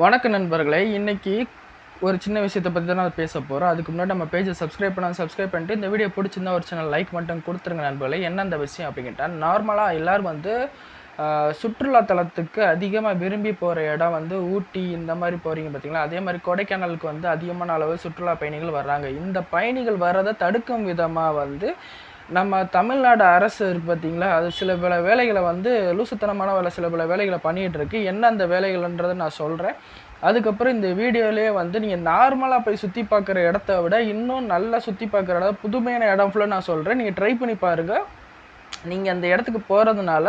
வணக்க நண்பர்களே இன்றைக்கி ஒரு சின்ன விஷயத்தை பற்றி தான் நான் பேச போகிறோம் அதுக்கு முன்னாடி நம்ம பேஜை சப்ஸ்கிரைப் பண்ணால் சப்ஸ்கிரைப் பண்ணிட்டு இந்த வீடியோ பிடிச்சிருந்தா ஒரு சின்ன லைக் மட்டும் கொடுத்துருங்க நண்பர்களே. என்ன அந்த விஷயம் அப்படின்ட்டா நார்மலாக எல்லோரும் வந்து சுற்றுலாத்தலத்துக்கு அதிகமாக விரும்பி போகிற இடம் வந்து ஊட்டி இந்த மாதிரி போகிறீங்க பார்த்தீங்களா அதே மாதிரி கொடைக்கானலுக்கு வந்து அதிகமான அளவு சுற்றுலா பயணிகள் வர்றாங்க. இந்த பயணிகள் வர்றதை தடுக்கும் விதமாக வந்து நம்ம தமிழ்நாடு அரசு இருக்கு பார்த்தீங்களா அது சில பல வேலைகளை வந்து லூசுத்தனமான வேலை சில பல வேலைகளை பண்ணிகிட்ருக்கு என்ன அந்த வேலைகள்ன்றதை நான் சொல்கிறேன் அதுக்கப்புறம் இந்த வீடியோலேயே வந்து நீங்கள் நார்மலாக போய் சுற்றி பார்க்குற இடத்த விட இன்னும் நல்லா சுற்றி பார்க்குற இடம் புதுமையான இடம் ஃபுல்லாக நான் சொல்கிறேன் நீங்கள் ட்ரை பண்ணி பாருங்கள் நீங்கள் அந்த இடத்துக்கு போகிறதுனால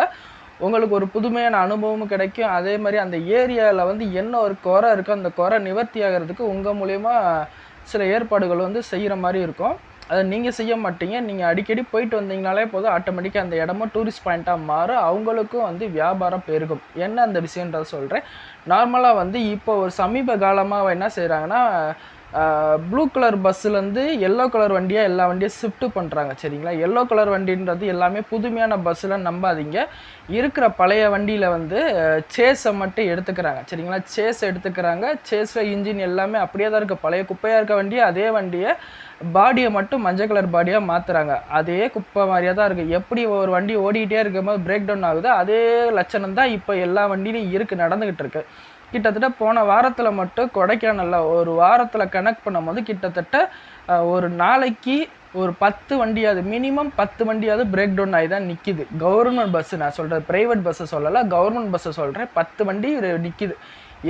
உங்களுக்கு ஒரு புதுமையான அனுபவமும் கிடைக்கும். அதே மாதிரி அந்த ஏரியாவில் வந்து என்ன ஒரு குறை இருக்கோ அந்த குறை நிவர்த்தி ஆகிறதுக்கு உங்கள் மூலயமா சில ஏற்பாடுகள் வந்து செய்கிற மாதிரி இருக்கும். அதை நீங்கள் செய்ய மாட்டீங்க. நீங்கள் அடிக்கடி போயிட்டு வந்தீங்கனாலே போதும். ஆட்டோமேட்டிக்காக அந்த இடமும் டூரிஸ்ட் பாயிண்ட்டாக மாறும். அவங்களுக்கும் வந்து வியாபாரம் பெருகும். என்ன அந்த விஷயன்றத சொல்கிறேன் நார்மலாக வந்து இப்போ ஒரு சமீப காலமாக என்ன செய்கிறாங்கன்னா ப்ளூ கலர் பஸ்ஸுலேருந்து எல்லோ கலர் வண்டியாக எல்லா வண்டியும் ஷிஃப்ட் பண்ணுறாங்க சரிங்களா? எல்லோ கலர் வண்டின்றது எல்லாமே புதுமையான பஸ்ஸில் நம்பாதீங்க. இருக்கிற பழைய வண்டியில் வந்து சேஸை மட்டும் எடுத்துக்கிறாங்க சரிங்களா? சேஸ் எடுத்துக்கிறாங்க சேஸில் இன்ஜின் எல்லாமே அப்படியே தான் இருக்குது பழைய குப்பையாக இருக்க வண்டியை அதே வண்டியை பாடியை மட்டும் மஞ்சள் கலர் பாடியாக மாற்றுறாங்க அதே குப்பை மாதிரியே தான் இருக்குது எப்படி ஒரு வண்டி ஓடிக்கிட்டே இருக்கும்போது பிரேக் டவுன் ஆகுது அதே லட்சணம் தான் இப்போ எல்லா வண்டியிலையும் இருக்குது நடந்துக்கிட்டு இருக்குது கிட்டத்தட்ட போன வாரத்தில் மட்டும் கொடைக்கானலில் ஒரு வாரத்தில் கனெக்ட் பண்ணும்போது கிட்டத்தட்ட ஒரு நாளைக்கு ஒரு பத்து வண்டியாவது மினிமம் பத்து வண்டியாவது பிரேக் டவுன் ஆகி தான் நிற்கிது கவர்மெண்ட் பஸ்ஸு நான் சொல்கிறேன் ப்ரைவேட் பஸ்ஸை சொல்லலை கவர்மெண்ட் பஸ்ஸை சொல்கிறேன் பத்து வண்டி நிற்கிது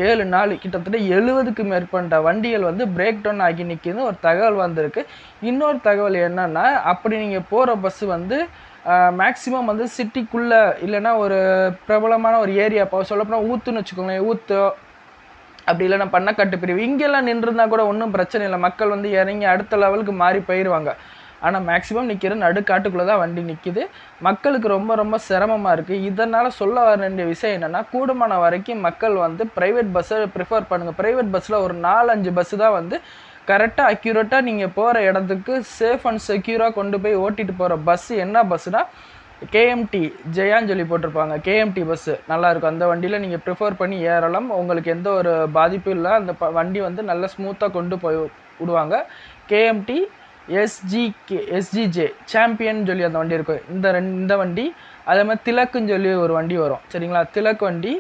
ஏழு நாள் கிட்டத்தட்ட எழுபதுக்கு மேற்பட்ட வண்டிகள் வந்து பிரேக் டவுன் ஆகி நிற்கிதுன்னு ஒரு தகவல் வந்திருக்கு. இன்னொரு தகவல் என்னென்னா அப்படி நீங்கள் போகிற பஸ்ஸு வந்து மேக்ஸிமம் வந்து சிட்டிக்குள்ளே இல்லைன்னா ஒரு பிரபலமான ஒரு ஏரியா இப்போ சொல்லப்போனால் ஊத்துன்னு வச்சுக்கோங்களேன் ஊத்து அப்படி இல்லைன்னா பண்ணக்காட்டு பிரிவு இங்கெல்லாம் நின்றுருந்தா கூட ஒன்றும் பிரச்சனை இல்லை. மக்கள் வந்து இறங்கி அடுத்த லெவலுக்கு மாறி போயிடுவாங்க ஆனால் மேக்ஸிமம் நிற்கிற நடுக்காட்டுக்குள்ளே தான் வண்டி நிற்கிது மக்களுக்கு ரொம்ப ரொம்ப சிரமமாக இருக்குது இதனால் சொல்ல வர வேண்டிய விஷயம் என்னென்னா கூடுமான வரைக்கும் மக்கள் வந்து ப்ரைவேட் பஸ்ஸை ப்ரிஃபர் பண்ணுங்கள் ப்ரைவேட் பஸ்ஸில் ஒரு நாலஞ்சு பஸ்ஸு தான் வந்து கரெக்டாக அக்யூரேட்டாக நீங்கள் போகிற இடத்துக்கு சேஃப் அண்ட் செக்யூராக கொண்டு போய் ஓட்டிட்டு போகிற பஸ்ஸு என்ன பஸ்ஸுனால் கேஎம்டி ஜெயான்னு சொல்லி போட்டிருப்பாங்க. கேஎம்டி பஸ்ஸு நல்லாயிருக்கும் அந்த வண்டியில் நீங்கள் ப்ரிஃபர் பண்ணி ஏறலாம். உங்களுக்கு எந்த ஒரு பாதிப்பும் இல்லை. அந்த ப வண்டி வந்து நல்லா ஸ்மூத்தாக கொண்டு போய் விடுவாங்க. கேஎம்டி எஸ்ஜிகே எஸ்ஜிஜே சாம்பியன் சொல்லி அந்த வண்டி இருக்கும். இந்த ரெண்டு இந்த வண்டி அதே மாதிரி திலக்குன்னு சொல்லி ஒரு வண்டி வரும். சரிங்களா? திலக் வண்டி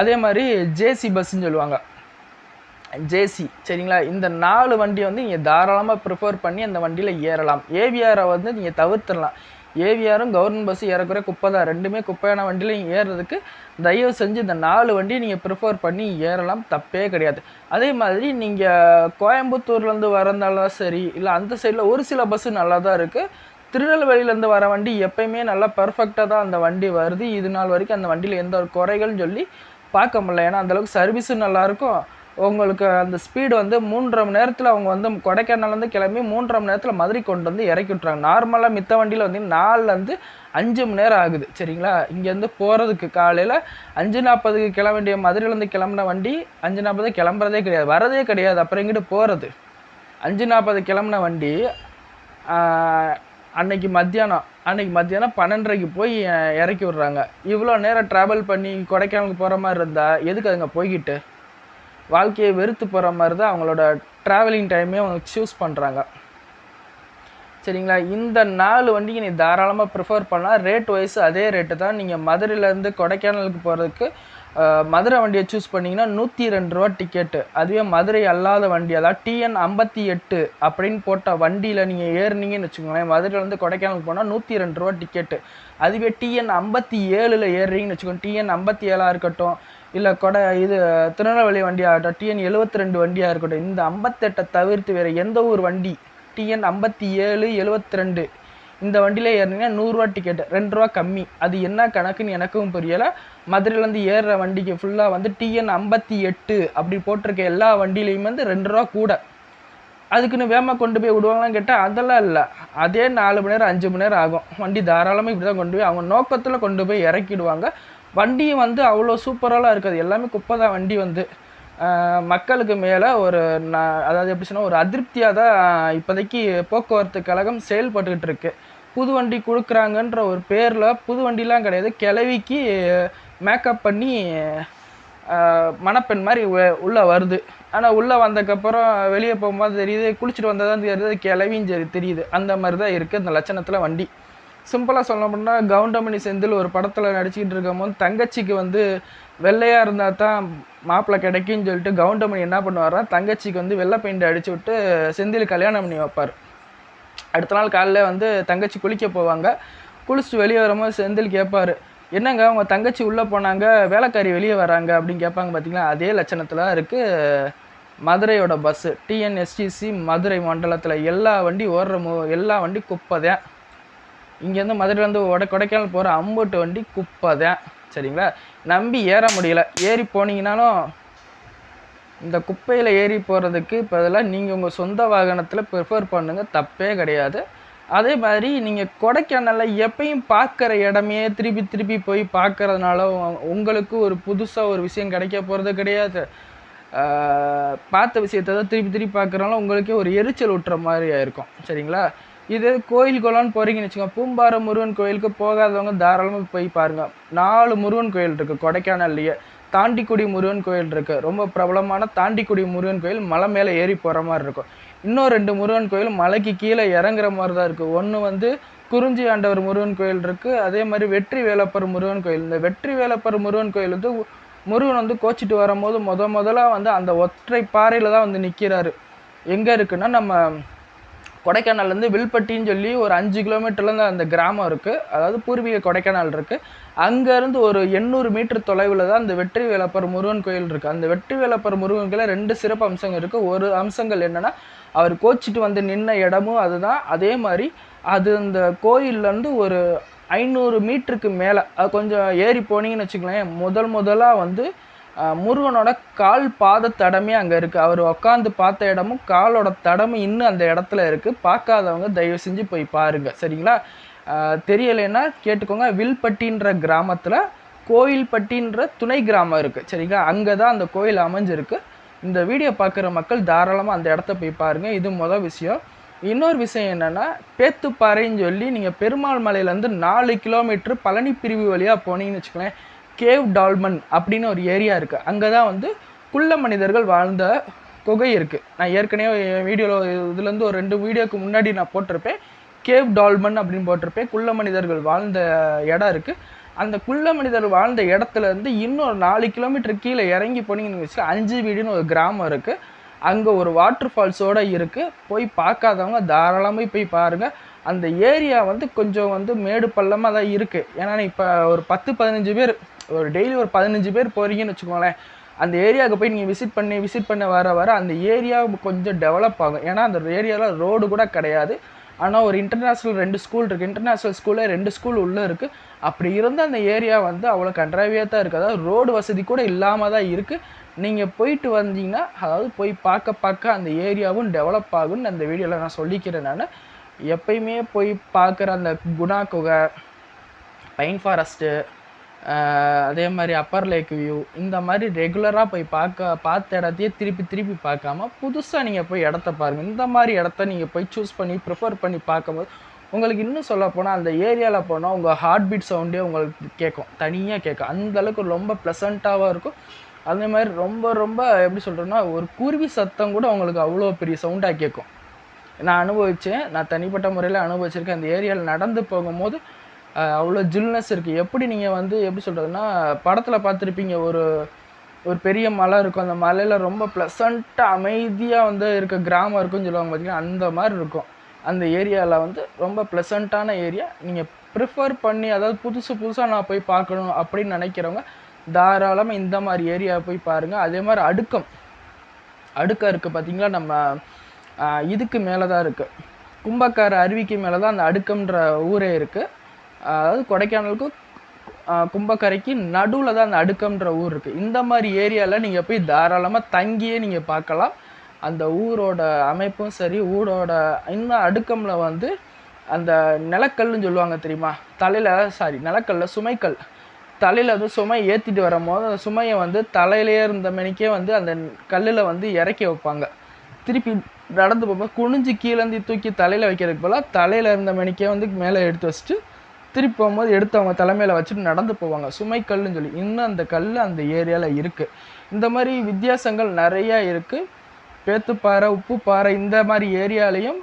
அதே மாதிரி ஜேசி பஸ்ஸுன்னு சொல்லுவாங்க. ஜேசி சரிங்களா? இந்த நாலு வண்டியை வந்து நீங்கள் தாராளமாக ப்ரிஃபர் பண்ணி அந்த வண்டியில் ஏறலாம். ஏவிஆரை வந்து நீங்கள் தவிர்த்துடலாம் ஏவிஆரும் கவர்மெண்ட் பஸ்ஸு ஏறக்குறைய குப்பை தான். ரெண்டுமே குப்பையான வண்டியில் நீங்கள் ஏறுறதுக்கு தயவு செஞ்சு இந்த நாலு வண்டியை நீங்கள் ப்ரிஃபர் பண்ணி ஏறலாம். தப்பே கிடையாது. அதே மாதிரி நீங்கள் கோயம்புத்தூர்லேருந்து வரந்தாலும் சரி இல்லை அந்த சைடில் ஒரு சில பஸ்ஸு நல்லா தான் இருக்குது திருநெல்வேலியிலேருந்து வர வண்டி எப்பயுமே நல்லா பர்ஃபெக்டாக தான் அந்த வண்டி வருது. இது நாள் வரைக்கும் அந்த வண்டியில் எந்த ஒரு குறைகள்னு சொல்லி பார்க்க முடியல. ஏன்னா அந்தளவுக்கு சர்வீஸும் நல்லாயிருக்கும் உங்களுக்கு அந்த ஸ்பீடு வந்து மூன்றரை மணி நேரத்தில் அவங்க வந்து கொடைக்கானல்லேருந்து கிளம்பி மூன்றரை மணி நேரத்தில் மதுரை கொண்டு வந்து இறக்கி விட்றாங்க நார்மலாக மித்த வண்டியில் வந்து நாலுலேருந்து அஞ்சு மணி நேரம் ஆகுது. சரிங்களா? இங்கேருந்து போகிறதுக்கு காலையில் அஞ்சு நாற்பதுக்கு கிளம்ப வேண்டிய மதுரையிலேருந்து கிளம்புன வண்டி அஞ்சு நாற்பது கிளம்புறதே கிடையாது. வரதே கிடையாது. அப்புறம் இங்கிட்டு போகிறது அஞ்சு நாற்பது கிளம்புன வண்டி அன்னைக்கு மத்தியானம் அன்னைக்கு மத்தியானம் பன்னெண்டரைக்கு போய் இறக்கி விட்றாங்க. இவ்வளோ நேரம் ட்ராவல் பண்ணி கொடைக்கானலுக்கு போகிற மாதிரி இருந்தால் எதுக்கு அதுங்க போய்கிட்டு? வாழ்க்கையை வெறுத்து போகிற மாதிரி தான் அவங்களோட ட்ராவலிங் டைமே அவங்க சூஸ் பண்ணுறாங்க சரிங்களா? இந்த நாலு வண்டிக்கு நீ தாராளமாக ப்ரிஃபர் பண்ணால் ரேட் வைஸ் அதே ரேட்டு தான். நீங்கள் மதுரையிலேருந்து கொடைக்கானலுக்கு போகிறதுக்கு மதுரை வண்டியை சூஸ் பண்ணிங்கன்னா நூற்றி ரெண்டு ரூபா டிக்கெட்டு அதுவே மதுரை அல்லாத வண்டி. அதாவது டிஎன் ஐம்பத்தி எட்டு அப்படின்னு போட்ட வண்டியில் நீங்கள் ஏறுனீங்கன்னு வச்சுக்கோங்களேன். மதுரையிலேருந்து கொடைக்கானலுக்கு போனால் நூற்றி ரெண்டு ரூபா டிக்கெட்டு அதுவே டிஎன் ஐம்பத்தி ஏழில் ஏறுறீங்கன்னு வச்சுக்கோங்க. டிஎன் ஐம்பத்தி ஏழாக இருக்கட்டும். இல்லை கொடை இது திருநெல்வேலி வண்டியாகட்டும் டிஎன் எழுபத்தி ரெண்டு வண்டியாக இருக்கட்டும் இந்த ஐம்பத்தெட்டை தவிர்த்து வேறு எந்த ஒரு வண்டி? டிஎன் ஐம்பத்தி ஏழு எழுபத்தி ரெண்டு இந்த வண்டியில் ஏறினீங்கன்னா நூறுரூவா டிக்கெட் ரெண்டு ரூபா கம்மி. அது என்ன கணக்குன்னு எனக்கும் புரியலை. மதுரையிலேருந்து ஏறுற வண்டிக்கு ஃபுல்லாக வந்து டிஎன் ஐம்பத்தி எட்டு அப்படி போட்டிருக்க எல்லா வண்டியிலையும் வந்து ரெண்டு ரூபா கூட. அதுக்குன்னு வேகமாக கொண்டு போய் விடுவாங்களான்னு கேட்டால் அதெல்லாம் இல்லை. அதே நாலு மணி நேரம் அஞ்சு மணி நேரம் ஆகும். வண்டி தாராளமாக இப்படி தான் கொண்டு போய் அவங்க நோக்கத்தில் கொண்டு போய் இறக்கிடுவாங்க. வண்டியும் வந்து அவ்வளோ சூப்பராலாம் இருக்காது. எல்லாமே குப்பை தான் வண்டி வந்து மக்களுக்கு மேலே ஒரு ந- அதாவது எப்படி சொன்னால் ஒரு அதிருப்தியாக தான் இப்போதைக்கு போக்குவரத்து கழகம் செயல்பட்டுக்கிட்டு இருக்கு புது வண்டி கொடுக்குறாங்கன்ற ஒரு பேரில் புது வண்டிலாம் கிடையாது. கிளவிக்கு மேக்கப் பண்ணி மணப்பெண் மாதிரி உள்ளே வருது. ஆனால் உள்ளே வந்ததுக்கப்புறம் வெளியே போகும்போது தெரியுது குளிச்சுட்டு வந்தால் தான் தெரியுது கிளவியும் தெரியுது. அந்த மாதிரி தான் இருக்குது அந்த லட்சணத்தில் வண்டி. சிம்பிளாக சொல்ல போனால் கவுண்டமணி செந்தில் ஒரு படத்தில் நடிச்சுக்கிட்டு இருக்கும் போது தங்கச்சிக்கு வந்து வெள்ளையாக இருந்தால் தான் மாப்பிள்ளை கிடைக்குன்னு சொல்லிட்டு கவுண்டமணி என்ன பண்ணுவாரா தங்கச்சிக்கு வந்து வெள்ளை பெயிண்ட் அடிச்சு விட்டு செந்தில் கல்யாணம் பண்ணி வைப்பார். அடுத்த நாள் காலையில் வந்து தங்கச்சி குளிக்க போவாங்க. குளிச்சுட்டு வெளியே வரும்போது செந்தில் கேட்பாரு என்னங்க அவங்க தங்கச்சி உள்ளே போனாங்க வேலைக்காரி வெளியே வராங்க? அப்படின்னு கேட்பாங்க பார்த்தீங்களா அதே லட்சணத்தில் இருக்குது மதுரையோட பஸ்ஸு டிஎன்எஸ்டிசி மதுரை மண்டலத்தில் எல்லா வண்டி ஓடுற மு எல்லா வண்டி குப்பை தான். இங்கேருந்து மதுரையிலேருந்து உட கொடைக்கானல் போகிற அம்புட்டு வண்டி குப்பை தான் சரிங்களா? நம்பி ஏற முடியல. ஏறி போனீங்கனாலும் இந்த குப்பையில் ஏறி போகிறதுக்கு பதிலாக நீங்கள் உங்கள் சொந்த வாகனத்தில் ப்ரிஃபர் பண்ணுங்கள் தப்பே கிடையாது. அதே மாதிரி நீங்கள் கொடைக்கானலில் எப்பயும் பார்க்குற இடமே திருப்பி திருப்பி போய் பார்க்கறதுனால உங்களுக்கு ஒரு புதுசாக ஒரு விஷயம் கிடைக்க போகிறது கிடையாது. பார்த்த விஷயத்தை தான் திருப்பி திருப்பி பார்க்குறனால உங்களுக்கே ஒரு எரிச்சல் விட்டுற மாதிரி ஆயிருக்கும் சரிங்களா? இது கோயில் குளம்னு போகிறீங்கன்னு வச்சுக்கோங்க. பூம்பாறை முருகன் கோயிலுக்கு போகாதவங்க தாராளமாக போய் பாருங்கள் நாலு முருகன் கோயில் இருக்குது கொடைக்கானல்லையே. தாண்டிக்குடி முருகன் கோயில் இருக்குது ரொம்ப பிரபலமான தாண்டிக்குடி முருகன் கோயில் மலை மேலே ஏறி போகிற மாதிரி இருக்கும். இன்னும் ரெண்டு முருகன் கோயில் மலைக்கு கீழே இறங்குற மாதிரி தான் இருக்குது ஒன்று வந்து குறிஞ்சி ஆண்டவர் முருகன் கோயில் இருக்குது அதே மாதிரி வெற்றி வேலப்பர் முருகன் கோயில். இந்த வெற்றி வேலப்பர் முருகன் கோயில் வந்து முருகன் வந்து கோச்சிட்டு வரும்போது முத முதலாக வந்து அந்த ஒற்றை பாறையில் தான் வந்து நிற்கிறாரு எங்கே இருக்குன்னா நம்ம கொடைக்கானல்லேருந்து வில்பட்டின்னு சொல்லி ஒரு அஞ்சு கிலோமீட்டர்லேருந்து அந்த கிராமம் இருக்குது அதாவது பூர்வீக கொடைக்கானல் இருக்குது அங்கேருந்து ஒரு எண்ணூறு மீட்டர் தொலைவில் தான் அந்த வெற்றி வேலப்பர் முருகன் கோயில் இருக்குது அந்த வெற்றி வேலப்பர் முருகன் கோயிலில் ரெண்டு சிறப்பு அம்சங்கள் இருக்குது ஒரு அம்சங்கள் என்னென்னா அவர் கோச்சிட்டு வந்து நின்ன இடமும் அதுதான். அதே மாதிரி அது அந்த கோயிலேருந்து ஒரு ஐநூறு மீட்டருக்கு மேலே கொஞ்சம் ஏறி போனீங்கன்னு வச்சுக்கலேன் முதல் முதலாக வந்து முருகனோட கால் பாத தடமே அங்கே இருக்குது அவர் உட்காந்து பார்த்த இடமும் காலோட தடமும் இன்னும் அந்த இடத்துல இருக்குது பார்க்காதவங்க தயவு செஞ்சு போய் பாருங்கள் சரிங்களா? தெரியலைன்னா கேட்டுக்கோங்க. வில்பட்டின்ற கிராமத்தில் கோயில்பட்டின்ற துணை கிராமம் இருக்குது சரிங்களா? அங்கே தான் அந்த கோயில் அமைஞ்சிருக்கு. இந்த வீடியோ பார்க்குற மக்கள் தாராளமாக அந்த இடத்த போய் பாருங்கள் இது மொதல் விஷயம். இன்னொரு விஷயம் என்னென்னா பேத்துப்பாறைன்னு சொல்லி நீங்கள் பெருமாள் மலையிலேருந்து நாலு கிலோமீட்ரு பழனி பிரிவு வழியாக போனீங்கன்னு வச்சுக்கோங்களேன். கேவ் டால்மன் அப்படின்னு ஒரு ஏரியா இருக்குது அங்கே தான் வந்து குள்ள மனிதர்கள் வாழ்ந்த குகை இருக்குது நான் ஏற்கனவே வீடியோவில் இதுலேருந்து ஒரு ரெண்டு வீடியோக்கு முன்னாடி நான் போட்டிருப்பேன். கேவ் டால்மன் அப்படின்னு போட்டிருப்பேன். குள்ள மனிதர்கள் வாழ்ந்த இடம் இருக்குது அந்த குள்ள மனிதர் வாழ்ந்த இடத்துல இருந்து இன்னொரு நாலு கிலோமீட்டர் கீழே இறங்கி போனீங்கன்னு வச்சு அஞ்சு வீடுன்னு ஒரு கிராமம் இருக்குது அங்கே ஒரு வாட்டர் ஃபால்ஸோடு இருக்குது போய் பார்க்காதவங்க தாராளமாக போய் பாருங்கள் அந்த ஏரியா வந்து கொஞ்சம் வந்து மேடு பள்ளமாக தான் இருக்குது ஏன்னா இப்போ ஒரு பத்து பதினஞ்சு பேர் ஒரு டெய்லி ஒரு பதினஞ்சு பேர் போகிறீங்கன்னு வச்சுக்கோங்களேன். அந்த ஏரியாவுக்கு போய் நீங்கள் விசிட் பண்ணி விசிட் பண்ண வர வர அந்த ஏரியா கொஞ்சம் டெவலப் ஆகும். ஏன்னா அந்த ஏரியாவில் ரோடு கூட கிடையாது. ஆனால் ஒரு இன்டர்நேஷ்னல் ரெண்டு ஸ்கூல் இருக்குது இன்டர்நேஷ்னல் ஸ்கூலில் ரெண்டு ஸ்கூல் உள்ளே இருக்குது அப்படி இருந்த அந்த ஏரியா வந்து அவ்வளோ கன்றாவியாக தான் இருக்குது அதாவது ரோடு வசதி கூட இல்லாமல் தான் இருக்குது நீங்கள் போயிட்டு வந்தீங்கன்னா அதாவது போய் பார்க்க பார்க்க அந்த ஏரியாவும் டெவலப் ஆகும்னு அந்த வீடியோவில் நான் சொல்லிக்கிறேன் நான். எப்பயுமே போய் பார்க்குற அந்த குணா குகை பைன் ஃபாரஸ்ட்டு அதே மாதிரி அப்பர் லேக் வியூ இந்த மாதிரி ரெகுலராக போய் பார்க்க பார்த்த இடத்தையே திருப்பி திருப்பி பார்க்காம புதுசாக நீங்கள் போய் இடத்த பாருங்கள் இந்த மாதிரி இடத்த நீங்கள் போய் சூஸ் பண்ணி ப்ரிஃபர் பண்ணி பார்க்கும்போது உங்களுக்கு இன்னும் சொல்ல போனால் அந்த ஏரியாவில் போனால் உங்கள் ஹார்ட் பீட் சவுண்டே உங்களுக்கு கேட்கும் தனியாக கேட்கும் அந்தளவுக்கு ரொம்ப ப்ளசண்ட்டாகவும் இருக்கும். அதே மாதிரி ரொம்ப ரொம்ப எப்படி சொல்கிறோன்னா ஒரு குருவி சத்தம் கூட உங்களுக்கு அவ்வளோ பெரிய சவுண்டாக கேட்கும் நான் அனுபவித்தேன் நான் தனிப்பட்ட முறையில் அனுபவிச்சிருக்கேன். அந்த ஏரியாவில் நடந்து போகும்போது அவ்வளோ ஜில்னஸ் இருக்குது எப்படி நீங்கள் வந்து எப்படி சொல்கிறதுன்னா படத்தில் பார்த்துருப்பீங்க. ஒரு ஒரு பெரிய மலை இருக்கும். அந்த மலையில் ரொம்ப ப்ளசண்ட்டாக அமைதியாக வந்து இருக்க கிராமம் இருக்குன்னு சொல்லுவாங்க பார்த்தீங்கன்னா அந்த மாதிரி இருக்கும். அந்த ஏரியாவில் வந்து ரொம்ப ப்ளசண்ட்டான ஏரியா. நீங்கள் ப்ரிஃபர் பண்ணி அதாவது புதுசு புதுசாக நான் போய் பார்க்கணும் அப்படின்னு நினைக்கிறவங்க தாராளமாக இந்த மாதிரி ஏரியா போய் பாருங்கள் அதே மாதிரி அடுக்கம். அடுக்கம் இருக்குது பார்த்தீங்களா நம்ம இதுக்கு மேலே தான் இருக்குது கும்பக்கார அருவிக்கு மேலே தான் அந்த அடுக்கம்ன்ற ஊரே இருக்குது அதாவது கொடைக்கானலுக்கும் கும்பக்கரைக்கு நடுவில் தான் அந்த அடுக்கம்ன்ற ஊர் இருக்குது இந்த மாதிரி ஏரியாவில் நீங்கள் போய் தாராளமாக தங்கியே நீங்கள் பார்க்கலாம். அந்த ஊரோட அமைப்பும் சரி ஊரோட இன்னும் அடுக்கமில் வந்து அந்த நிலக்கல்னு சொல்லுவாங்க தெரியுமா? தலையில் சாரி நிலக்கல்ல சுமைக்கல். தலையில் வந்து சுமை ஏற்றிட்டு வரும்போது அந்த சுமையை வந்து தலையிலே இருந்த மணிக்கே வந்து அந்த கல்லில் வந்து இறக்கி வைப்பாங்க. திருப்பி நடந்து போகும்போது குனிஞ்சு கீழேருந்து தூக்கி தலையில் வைக்கிறதுக்கு போல் தலையில் இருந்த மணிக்கே வந்து மேலே எடுத்து வச்சுட்டு திருப்பி போகும்போது எடுத்து அவங்க தலைமையில் வச்சுட்டு நடந்து போவாங்க. சுமைக்கல்லுன்னு சொல்லி. இன்னும் அந்த கல் அந்த ஏரியாவில் இருக்குது இந்த மாதிரி வித்தியாசங்கள் நிறையா இருக்குது பேத்துப்பாறை உப்புப்பாறை இந்த மாதிரி ஏரியாலையும்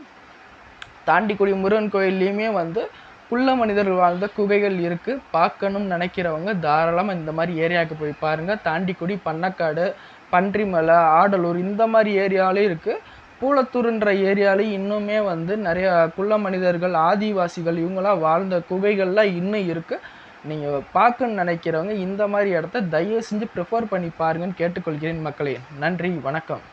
தாண்டிக்குடி முருகன் கோயில்லையுமே வந்து குள்ள மனிதர்கள் வாழ்ந்த குகைகள் இருக்குது பார்க்கணும்னு நினைக்கிறவங்க தாராளமாக இந்த மாதிரி ஏரியாவுக்கு போய் பாருங்கள் தாண்டிக்குடி பண்ணக்காடு பன்றிமலை ஆடலூர் இந்த மாதிரி ஏரியாலையும் இருக்குது பூலத்தூர்ன்ற ஏரியாலையும் இன்னுமே வந்து நிறைய குள்ள மனிதர்கள் ஆதிவாசிகள் இவங்களாம் வாழ்ந்த குகைகள்லாம் இன்னும் இருக்குது நீங்கள் பார்க்கணும்னு நினைக்கிறவங்க இந்த மாதிரி இடத்த தயவு செஞ்சு ப்ரிஃபர் பண்ணி பாருங்கன்னு கேட்டுக்கொள்கிறேன் மக்களே. நன்றி வணக்கம்.